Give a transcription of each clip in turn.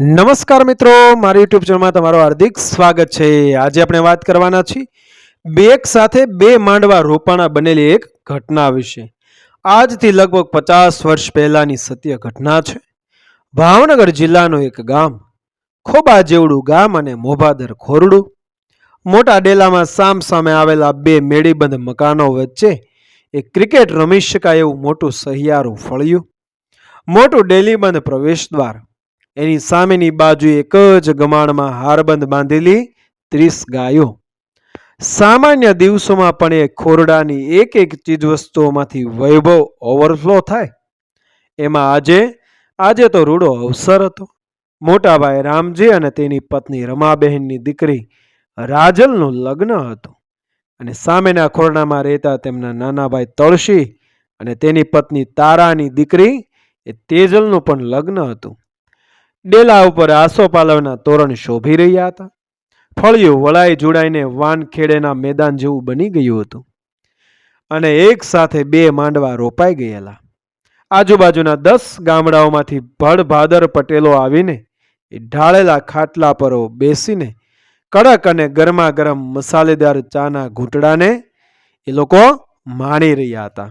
નમસ્કાર મિત્રો, મારી યુટ્યુબ ચેનલમાં તમારું હાર્દિક સ્વાગત છે. આજે આપણે વાત કરવાના છીએ બે એક સાથે બે માંડવા રોપાણા બનેલી એક ઘટના વિશે. આજથી લગભગ પચાસ વર્ષ પહેલાની સત્ય ઘટના છે. ભાવનગર જિલ્લાનું એક ગામ ખોબા જેવડું ગામ અને મોભાદર ખોરડું. મોટા ડેલામાં સામ સામે આવેલા બે મેળીબંધ મકાનો વચ્ચે એક ક્રિકેટ રમી શકાય એવું મોટું સહિયારું ફળ્યું. મોટું ડેલીબંધ પ્રવેશદ્વાર એની સામેની બાજુ એક જ ગમાણમાં હારબંધ બાંધેલી ત્રીસ ગાયો. સામાન્ય દિવસોમાં પણ એ ખોરડાની એક એક ચીજવસ્તુઓમાંથી વૈભવ ઓવરફ્લો થાય. એમાં આજે આજે તો રૂડો અવસર હતો. મોટાભાઈ રામજી અને તેની પત્ની રમાબહેનની દીકરી રાજલનું લગ્ન હતું. અને સામેના ખોરડામાં રહેતા તેમના નાના ભાઈ તળશી અને તેની પત્ની તારાની દીકરી એ તેજલનું પણ લગ્ન હતું. ડેલા ઉપર આસોપાલવના તોરણ શોભી રહ્યા હતા. ફળિયું વળાઈ જોડાઈને વાનખેડેના મેદાન જેવું બની ગયું હતું. અને એક સાથે બે માંડવા રોપાઈ ગયેલા. આજુબાજુના દસ ગામડાઓમાંથી ભડભાદર પટેલો આવીને એ ઢાળેલા ખાટલા પર બેસીને કડક અને ગરમા ગરમ મસાલેદાર ચાના ઘૂંટડાને એ લોકો માણી રહ્યા હતા.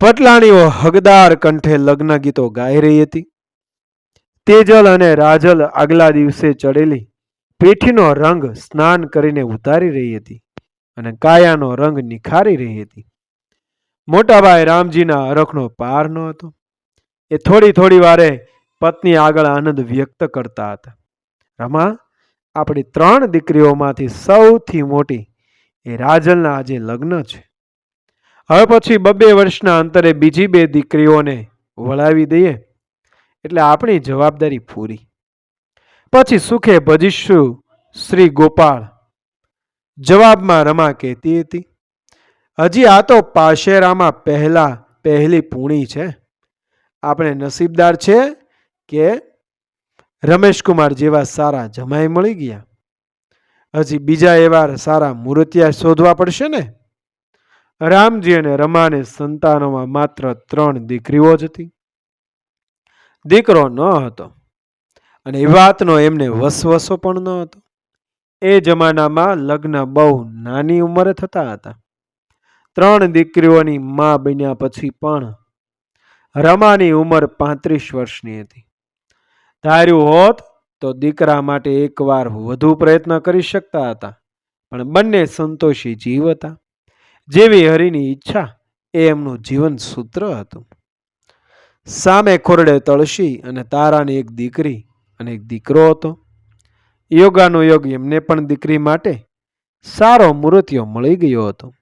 પટલાણીઓ હગદાર કંઠે લગ્ન ગીતો ગાઈ રહી હતી. તેજલ અને રાજલ આગલા દિવસે ચડેલી પેઠીનો રંગ સ્નાન કરીને ઉતારી રહી હતી અને કાયાનો રંગ નિખારી રહી હતી. મોટાભાઈ રામજીના અરખનો પાર ન હતો. એ થોડી થોડી વારે પત્ની આગળ આનંદ વ્યક્ત કરતા હતા. રમા, આપણી ત્રણ દીકરીઓમાંથી સૌથી મોટી એ રાજલના આજે લગ્ન છે. હવે પછી બબ્બે વર્ષના અંતરે બીજી બે દીકરીઓને વળાવી દઈએ. એટલે આપણી જવાબદારી પૂરી. પછી સુખે ભજીશું શ્રી ગોપાળ જવાબમાં રમા કહેતી હતી. હજી આ તો પાશેરામાં પહેલા પહેલી પૂણી છે. આપણે નસીબદાર છે કે રમેશકુમાર જેવા સારા જમાઈ મળી ગયા. હજી બીજા એવા સારા મૂર્તિયા શોધવા પડશે ને? રામજી અને રમાને સંતાનોમાં માત્ર ત્રણ દીકરીઓ જ હતી. દીકરો ન હતો અને એ વાતનો એમને વસવસો પણ ન હતો. એ જમાનામાં લગ્ન બહુ નાની ઉંમરે થતા હતા. ત્રણ દીકરીઓની મા બન્યા પછી પણ રમાની ઉંમર પાંત્રીસ વર્ષની હતી. ધાર્યું હોત તો દીકરા માટે એકવાર વધુ પ્રયત્ન કરી શકતા હતા પણ બંને સંતોષી જીવ હતા. જેવી હરિની ઈચ્છા એ એમનું જીવન સૂત્ર હતું. સામે ખોરડે તળશી અને તારાની એક દીકરી અને એક દીકરો હતો. યોગાનો યોગ એમને પણ દીકરી માટે સારો મૂર્તિઓ મળી ગયો હતો.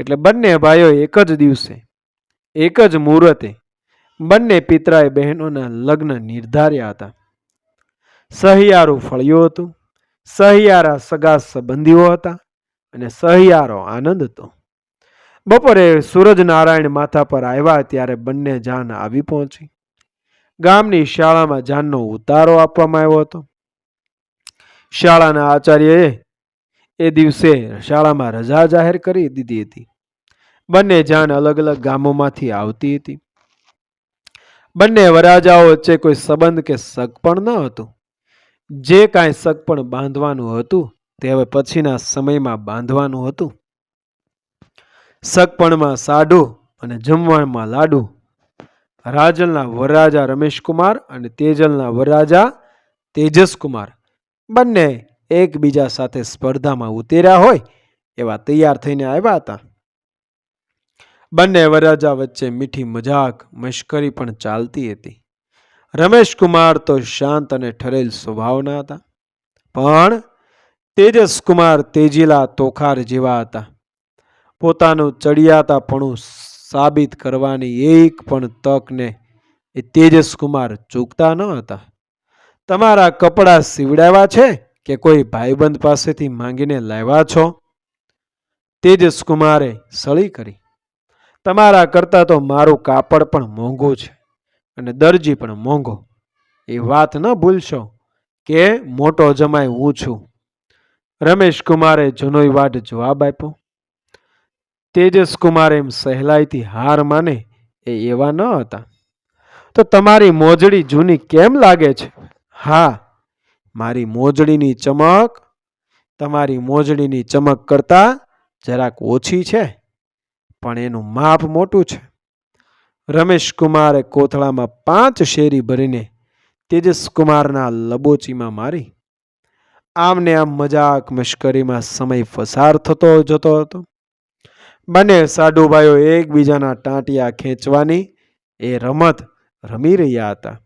એટલે બંને ભાઈઓ એક જ દિવસે, એક જ મુહૂર્તે બંને પિતરાએ બહેનોના લગ્ન નિર્ધાર્યા હતા. સહિયારું ફળ્યું હતું, સહિયારા સગા સંબંધીઓ હતા અને સહિયારો આનંદ હતો. બપોરે સૂરજનારાયણ માથા પર આવ્યા ત્યારે બંને જાન આવી પહોંચી. ગામની શાળામાં જાનનો ઉતારો આપવામાં આવ્યો હતો. શાળાના આચાર્યએ એ દિવસે શાળામાં રજા જાહેર કરી દીધી હતી. બંને જાન અલગ અલગ ગામોમાંથી આવતી હતી. બંને વરાજાઓ વચ્ચે કોઈ સંબંધ કે શક પણ ન હતું. જે કાંઈ શક પણ બાંધવાનું હતું, તે હવે પછીના સમયમાં બાંધવાનું હતું. સગપણમાં સાઢું અને જમવાણમાં લાડુ. રાજલના વરરાજા રમેશકુમાર અને તેજલના વરરાજા તેજસકુમાર બંને એકબીજા સાથે સ્પર્ધામાં ઉતર્યા હોય એવા તૈયાર થઈને આવ્યા હતા. બંને વરરાજા વચ્ચે મીઠી મજાક, મશ્કરી પણ ચાલતી હતી. રમેશકુમાર તો શાંત અને ઠરેલ સ્વભાવના હતા. પણ તેજસકુમાર તેજીલા તોખાર જેવા હતા. પોતાનું ચડિયાતાપણું સાબિત કરવાની એક પણ તકને એ તેજસકુમાર ચૂકતા ન હતા. તમારા કપડાં સીવડાવ્યા છે કે કોઈ ભાઈબંધ પાસેથી માંગીને લાવ્યા છો? તેજસકુમારે સળી કરી. તમારા કરતાં તો મારું કાપડ પણ મોંઘું છે અને દરજી પણ મોંઘો. એ વાત ન ભૂલશો કે મોટો જમાય હું છું. રમેશ કુમારે જનોઈ વાટ જવાબ આપ્યો. તેજસ કુમાર એમ સહેલાઈથી હાર માને એ એવા ન હતા. તો તમારી મોજડી જૂની કેમ લાગે છે? હા, મારી મોજડીની ચમક, તમારી મોજડીની ચમક કરતાં જરાક ઓછી છે, પણ એનું માપ મોટું છે. રમેશ કુમારે કોથળામાં પાંચ શેરી ભરીને તેજસ કુમારના લબોચીમાં મારી. આમને આમ મજાક મશ્કરીમાં સમય પસાર થતો જતો હતો. બંને સાડુભાઈઓ એકબીજાના ટાંટિયા ખેંચવાની એ રમત રમી રહ્યા હતા.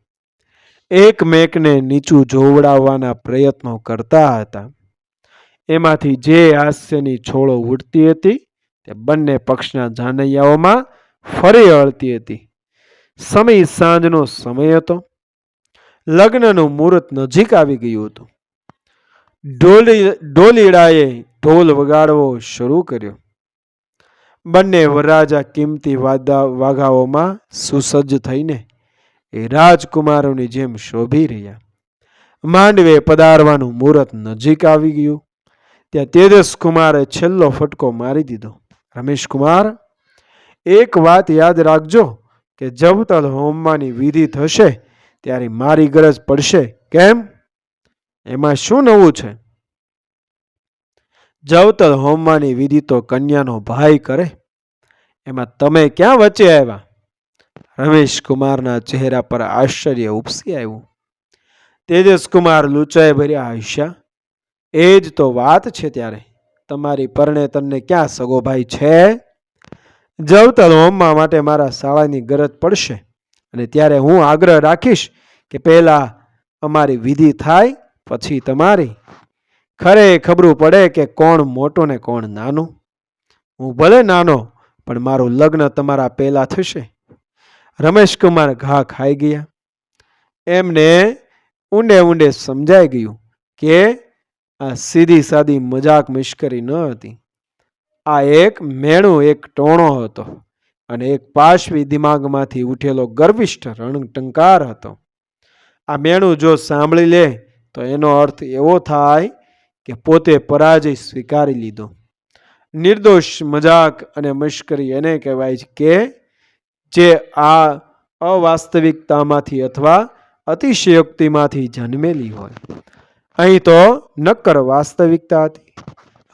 એકમેકને નીચું જોવડાવવાના પ્રયત્નો કરતા હતા. એમાંથી જે હાસ્યની છોડો ઉડતી હતી તે બંને પક્ષના જાનૈયાઓમાં ફરી અળતી હતી. સમય સાંજનો સમય હતો. લગ્નનું મુહૂર્ત નજીક આવી ગયું હતું. ઢોલી ઢોલીડાએ ઢોલ વગાડવો શરૂ કર્યો. બંને વરરાજા કિંમતી વાદા વાઘાઓમાં સુસજ્જ થઈને એ રાજકુમારોની જેમ શોભી રહ્યા. માંડવે પધારવાનું મુહૂર્ત નજીક આવી ગયું. ત્યાં તેજસ કુમારે છેલ્લો ફટકો મારી દીધો. રમેશ કુમાર, એક વાત યાદ રાખજો કે જવતલ હોમવાની વિધિ થશે ત્યારે મારી ગરજ પડશે. કેમ? એમાં શું નવું છે? જવતલ હોમવાની વિધિ તો કન્યાનો ભાઈ કરે. એમાં તમે ક્યાં વચ્ચે આવ્યા? રમેશ કુમારના ચહેરા પર આશ્ચર્ય ઉપસી આવ્યું. તેજસકુમાર કુમાર લૂંચાઈ ભર્યા હસ્યા એ જ તો વાત છે ત્યારે. તમારી પરણે તમને ક્યાં સગો ભાઈ છે? જવતલ હોમવા માટે મારા શાળાની ગરજ પડશે. અને ત્યારે હું આગ્રહ રાખીશ કે પહેલા અમારી વિધિ થાય, પછી તમારી. ખરે ખબરું પડે કે કોણ મોટો ને કોણ નાનું? હું ભલે નાનો, પણ મારું લગ્ન તમારા પહેલા થશે. રમેશ કુમાર ઘા ખાઈ ગયા. એમને ઊંડે ઊંડે સમજાઈ ગયું કે આ સીધી સાદી મજાક મિશ્કરી ન હતી. આ એક મેણું, એક ટોણો હતો અને એક પાશવી દિમાગમાંથી ઉઠેલો ગર્વિષ્ઠ રણટંકાર હતો. આ મેણું જો સાંભળી લે, તો એનો અર્થ એવો થાય કે પોતે પરાજય સ્વીકારી લીધો. નિર્દોષ, મજાક અને મશ્કરી એને કહેવાય છે કે જે આ અવાસ્તવિકતામાંથી અથવા અતિશયોક્તિમાંથી જન્મેલી હોય. અહીં તો નક્કર વાસ્તવિકતા હતી.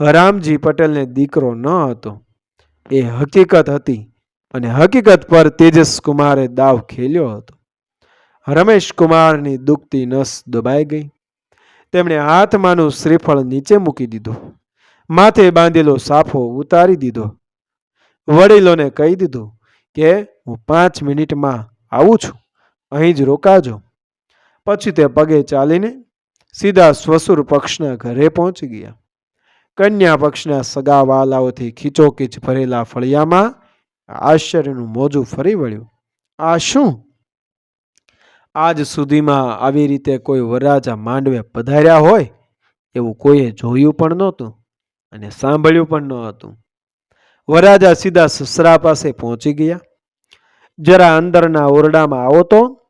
હરામજી પટેલને દીકરો ન હતો. એ હકીકત હતી અને હકીકત પર તેજસ કુમારે દાવ ખેલ્યો હતો. રમેશ કુમારની દુખતી નસ દબાઈ ગઈ. તેમણે હાથમાંનું શ્રીફળ નીચે મૂકી દીધું. માથે બાંધેલો સાફો ઉતારી દીધો. વડીલોને કહી દીધું કે, હું પાંચ મિનિટમાં આવું છું. અહીં જ રોકાજો. પછી તે પગે ચાલીને સીધા સ્વસુર પક્ષના ઘરે પહોંચી ગયા. કન્યા પક્ષના સગા વાલાઓથી ખીચોખીચ ભરેલા ફળિયામાં આશ્ચર્યનું મોજું ફરી વળ્યું. આ શું? આજ સુધીમાં આવી રીતે કોઈ વરરાજા માંડવે પધાર્યા હોય, એવું કોઈએ જોયું પણ નહોતું અને સાંભળ્યું પણ ન હતું. વરરાજા સીધા સસરા પાસે પહોંચી ગયા. જરા અંદરના ઓરડામાં આવો તો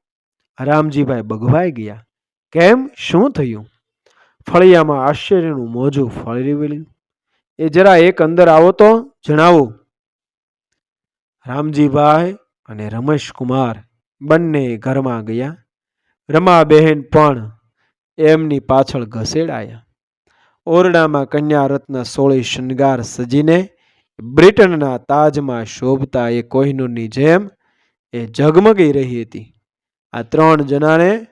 રામજીભાઈ બગવાઈ ગયા. કેમ? શું થયું? ફળિયામાં આશ્ચર્યનું મોજું ફળી વળ્યું. એ જરા એક અંદર આવો તો જણાવો. રામજીભાઈ અને રમેશ કુમાર બંને ઘરમાં ગયા. રમાબહેન પણ એમની પાછળ ઘસેડાયા. ઓરડામાં કન્યા રત્ન સોળી શણગાર સજીને બ્રિટનના તાજમાં શોભતા એ કોહિનૂરની જેમ એ ઝગમગી રહી હતી. આ ત્રણ જણાને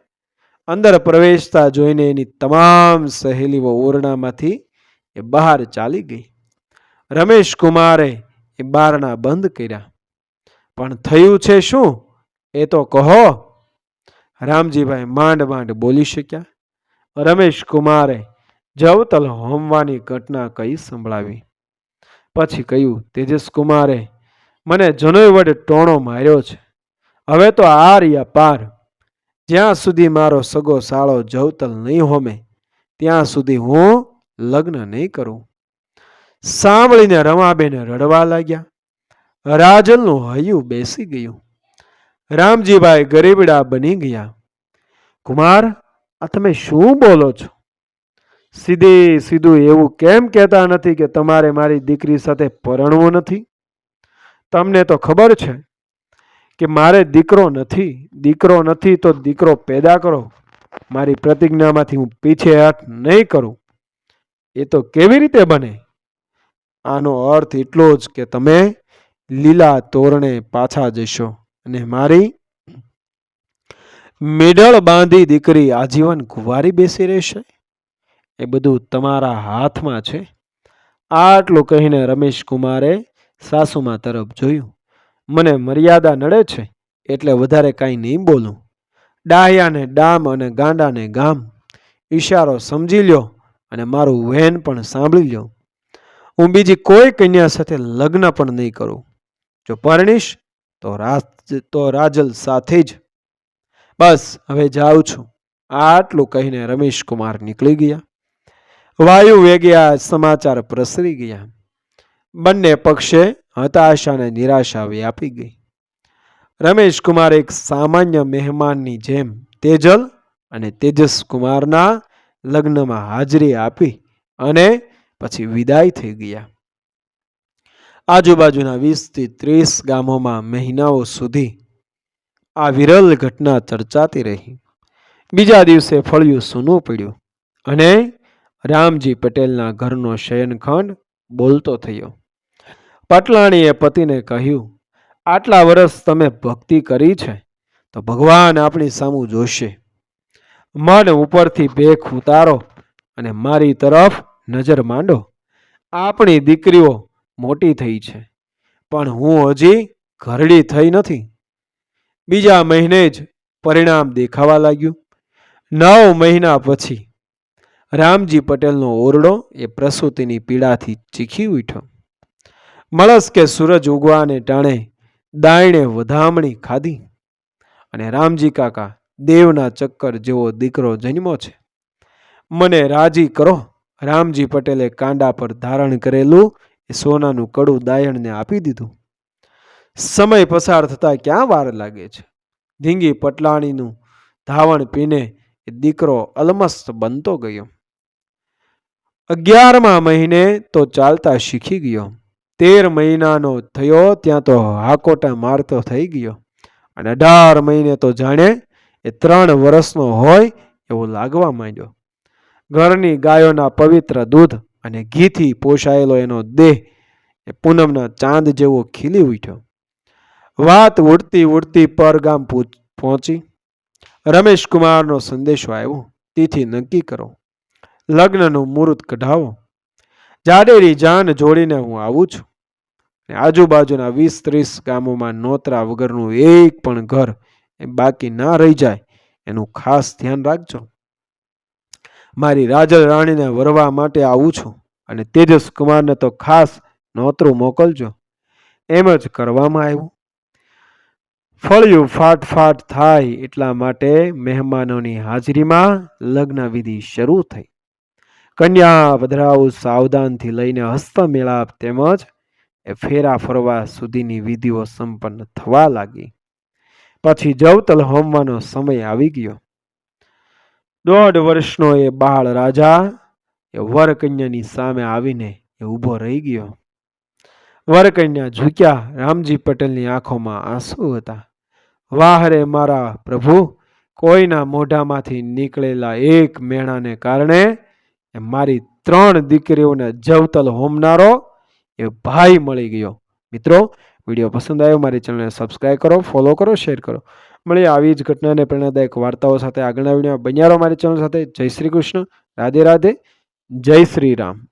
અંદર પ્રવેશતા જોઈને એની તમામ સહેલીઓ ઓરડામાંથી એ બહાર ચાલી ગઈ. રમેશ કુમારે એ બારણા બંધ કર્યા. પણ થયું છે શું? એ તો કહો. રામજીભાઈ માંડ માંડ બોલી શક્યા. રમેશ કુમારે જવતલ હોમવાની ઘટના કઈ સંભળાવી? પછી કહ્યું, તેજસ કુમારે, મને જનોય વડે ટોણો માર્યો છે. હવે તો આ રહ્યા પાર. જ્યાં સુધી મારો સગો સાળો જવતલ નહીં હોમે, ત્યાં સુધી હું લગ્ન નહીં કરું. સાંભળીને રમાબેન રડવા લાગ્યા. રાજલનું હૈયું બેસી ગયું. રામજીભાઈ ગરીબડા બની ગયા. કુમાર, આ તમે શું બોલો છો? સીધે સીધું એવું કેમ કહેતા નથી કે તમારે મારી દીકરી સાથે પરણવું નથી? તમને તો ખબર છે કે મારે દીકરો નથી. દીકરો નથી તો દીકરો પેદા કરો. મારી પ્રતિજ્ઞામાંથી હું પીછેહટ નહીં કરું. એ તો કેવી રીતે બને? આનો અર્થ એટલો જ કે તમે લીલા તોરણે પાછા જશો. અને મારી મેડળ બાંધી દીકરી આજીવન કુંવારી બેસી રહેશે? એ બધું તમારા હાથમાં છે. આટલું કહીને રમેશ કુમારે સાસુમાં તરફ જોયું. મને મર્યાદા નડે છે એટલે વધારે કાંઈ નહીં બોલું. ડાહ્યાને ડામ અને ગાંડાને ગામ. ઈશારો સમજી લ્યો અને મારું વહેન પણ સાંભળી લ્યો. હું બીજી કોઈ કન્યા સાથે લગ્ન પણ નહીં કરું. જો પરણીશ તો રાજ તો રાજલ સાથે જ. બસ, હવે જાઉં છું. આટલું કહીને રમેશ કુમાર નીકળી ગયા. વાયુ વેગ્યા સમાચાર પ્રસરી ગયા. બંને પક્ષે હતાશા અને નિરાશા વ્યાપી ગઈ. રમેશ કુમાર એક સામાન્ય મહેમાનની જેમ તેજલ અને તેજસ કુમારના લગ્નમાં હાજરી આપી અને પછી વિદાય થઈ ગયા. આજુબાજુના વીસથી ત્રીસ ગામોમાં મહિનાઓ સુધી આ વિરલ ઘટના ચર્ચાતી રહી. બીજા દિવસે ફળિયું સૂનું પડ્યું અને રામજી પટેલના ઘરનો શયનખંડ બોલતો થયો. પટલાણીએ પતિને કહ્યું, આટલા વર્ષ તમે ભક્તિ કરી છે, તો ભગવાન આપણી સામું જોશે. મન ઉપરથી ભેખ ઉતારો અને મારી તરફ નજર માંડો. આપણી દીકરીઓ મોટી થઈ છે. પણ હું હજી ઘરડી થઈ નથી. બીજા મહિને જ પરિણામ દેખાવા લાગ્યું. નવ મહિના પછી રામજી પટેલનો ઓરડો એ પ્રસૂતિની પીડાથી ચીખી ઉઠ્યો. મળસ કે સૂરજ ઉગવાને ટાણે દાયણે વધામણી ખાધી. અને રામજી કાકા દેવના ચક્કર જેવો દીકરો જન્મો છે. મને રાજી કરો. રામજી પટેલે કાંડા પર ધારણ કરેલું એ સોનાનું કડું દાયણને આપી દીધું. સમય પસાર થતા ક્યાં વાર લાગે છે? ધીંગી પટલાણીનું ધાવણ પીને એ દીકરો અલમસ્ત બનતો ગયો. અગિયારમા મહિને તો ચાલતા શીખી ગયો. તેર મહિનાનો થયો ત્યાં તો હાકોટા મારતો થઈ ગયો. અને અઢાર મહિને તો જાણે એ ત્રણ વર્ષનો હોય એવું લાગવા માંડ્યો. ઘરની ગાયોના પવિત્ર દૂધ અને ઘીથી પોષાયેલો એનો દેહ એ પૂનમના ચાંદ જેવો ખીલી ઉઠ્યો. વાત ઉડતી ઉડતી પરગામ પહોંચી. રમેશ કુમારનો સંદેશો આવ્યો. તિથિ નક્કી કરો. લગ્નનું મુહૂર્ત કઢાવો. જાડેરી જાન જોડીને હું આવું છું. આજુબાજુના વીસ ત્રીસ ગામોમાં નોતરા વગરનું એક પણ ઘર બાકી ના રહી જાય એનું ખાસ ધ્યાન રાખજો. મારી રાજલ રાણીને વરવા માટે આવું છું અને તેજસ કુમારને તો ખાસ નોતરું મોકલજો. એમ જ કરવામાં આવ્યું. ફળિયું ફાટ ફાટ થાય એટલા માટે મહેમાનોની હાજરીમાં લગ્ન વિધિ શરૂ થઈ. કન્યા પધરાવું સાવધાનથી લઈને હસ્તમેળાપ તેમજ એ ફેરા ફરવા સુધીની વિધિઓ સંપન્ન થવા લાગી. પછી જવતલ હોમવાનો સમય આવી ગયો. દોઢ વર્ષનો એ બાળ રાજા એ વરકન્યાની સામે આવીને એ ઊભો રહી ગયો. વરકન્યા ઝૂક્યા, રામજી પટેલની આંખોમાં આંસુ હતા. વાહ રે મારા પ્રભુ, કોઈના મોઢામાંથી નીકળેલા એક મેણાને કારણે મારી ત્રણ દીકરીઓને જવતલ હોમનારો એ ભાઈ મળી ગયો. મિત્રો, વીડિયો પસંદ આવ્યો, મારી ચેનલને સબસ્ક્રાઈબ કરો ફોલો કરો શેર કરો. મળીએ. આવી જ ઘટનાને પ્રેરણાદાયક વાર્તાઓ સાથે આગળના વીડિયો બન્યા રહો મારી ચેનલ સાથે. જય શ્રી કૃષ્ણ. રાધે રાધે. જય શ્રી રામ.